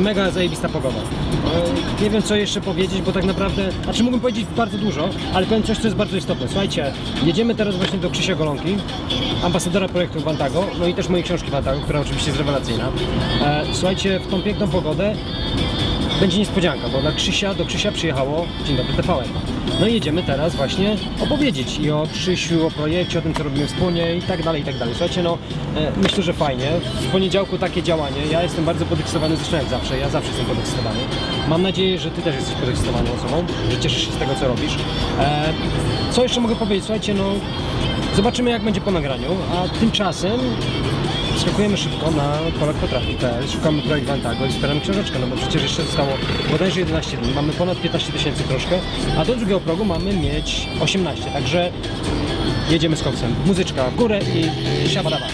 mega zajebista pogoda. E, Nie wiem co jeszcze powiedzieć, bo tak naprawdę, znaczy mógłbym powiedzieć bardzo dużo, ale powiem coś, co jest bardzo istotne. Słuchajcie, jedziemy teraz właśnie do Krzysia Golonki, ambasadora projektu Vantago, no i też mojej książki Vantago, która oczywiście jest rewelacyjna. E, Słuchajcie, w tą piękną pogodę będzie niespodzianka, bo dla Krzysia, do Krzysia przyjechało Dzień Dobry TVN. No i jedziemy teraz właśnie opowiedzieć i o Krzysiu, o projekcie, o tym co robimy wspólnie i tak dalej, i tak dalej. Słuchajcie, no e, myślę, że fajnie. W poniedziałku takie działanie. Ja jestem bardzo podekscytowany, zresztą jak zawsze, ja zawsze jestem podekscytowany. Mam nadzieję, że Ty też jesteś podekscytowaną osobą, że cieszysz się z tego, co robisz. E, co jeszcze mogę powiedzieć? Słuchajcie, no zobaczymy jak będzie po nagraniu, a tymczasem Skakujemy szybko na polakpotrafi.pl, szukamy projekt Vantago i zbieramy książeczkę, no bo przecież jeszcze zostało bodajże 11 dni, mamy ponad 15 tysięcy troszkę, a do drugiego progu mamy mieć 18, także jedziemy z koksem. Muzyczka w górę i siabadaba.